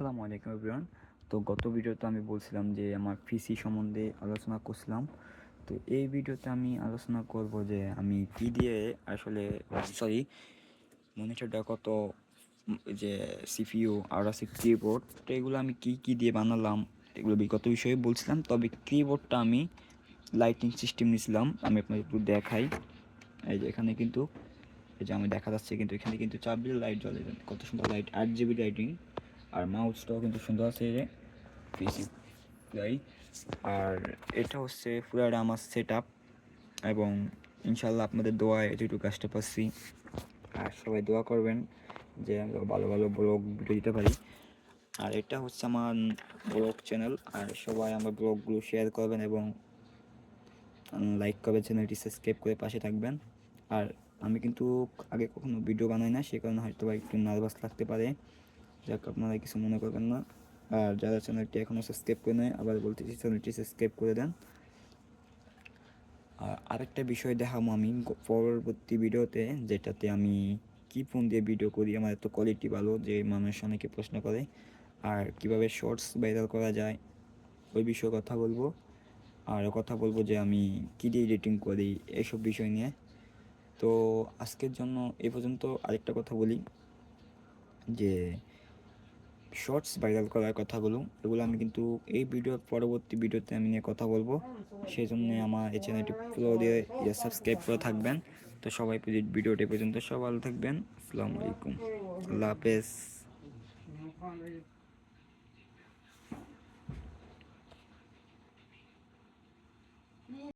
আসসালামু আলাইকুম এভরিওয়ান তো গত ভিডিওতে আমি বলছিলাম যে আমার পিসি সম্বন্ধে আলোচনা করছিলাম। তো এই ভিডিওতে আমি আলোচনা করব যে আমি কি দিয়ে আসলে সরি মনিটরটা কত, যে সিপিইউ আর আছে কিবোর্ড তো এগুলো আমি কি কি দিয়ে বানালাম, এগুলো বিগত বিষয়ে বলছিলাম। তবে কিবোর্ডটা আমি লাইটিং সিস্টেম নিয়েছিলাম আমি আপনাদের একটু দেখাই। এই যে এখানে কিন্তু, এই যে আমি দেখা যাচ্ছে কিন্তু এখানে কিন্তু চার লাইট জ্বলে। কত সুন্দর লাইট আট জিবি লাইটিং আর মাউসটাও কিন্তু সুন্দর আছে যে পিসি তাই আর এটা হচ্ছে পুরাটা আমার সেট আপ এবং ইনশাল্লাহ আপনাদের দোয়ায় যেটুকু কাজটা পাচ্ছি আর সবাই দোয়া করবেন যে আমরা ভালো ভালো ব্লগ ভিডিও দিতে পারি। আর এটা হচ্ছে আমার ব্লগ চ্যানেল আর সবাই আমার ব্লগগুলো শেয়ার করবেন এবং লাইক করবেন চ্যানেলটি সাবস্ক্রাইব করে পাশে থাকবেন। আর আমি কিন্তু আগে কখনো ভিডিও বানাই না, সে কারণে হয়তো একটু নার্ভাস লাগতে পারে। যাক, আপনারা কিছু মনে করবেন না। আর যারা চ্যানেলটি এখনও সাবস্ক্রাইব করে নেয় আবার বলতেছি চ্যানেলটি সাবস্ক্রাইব করে দেন। আর আরেকটা বিষয় দেখাবো আমি পরবর্তী ভিডিওতে, যেটাতে আমি কি ফোন দিয়ে ভিডিও করি, আমার এত কোয়ালিটি ভালো যে মানুষ অনেকে প্রশ্ন করে, আর কীভাবে শর্টস ভাইরাল করা যায়, ওই বিষয়ে কথা বলব। আর কথা বলব যে আমি কী দিয়ে এডিটিং করি এইসব বিষয় নিয়ে। তো আজকের জন্য এ পর্যন্ত আরেকটা কথা বলি, যে শর্টস ভাইরাল করার কথাগুলো এগুলো আমি কিন্তু এই ভিডিওর পরবর্তী ভিডিওতে আমি নিয়ে কথা বলব। সেই জন্য আমার এই চ্যানেলটি ফলো দিয়ে সাবস্ক্রাইব করে থাকবেন। তো সবাই ভিডিওটি পর্যন্ত সবাই ভালো থাকবেন। আসসালামু আলাইকুম। আল্লাহ হাফেজ।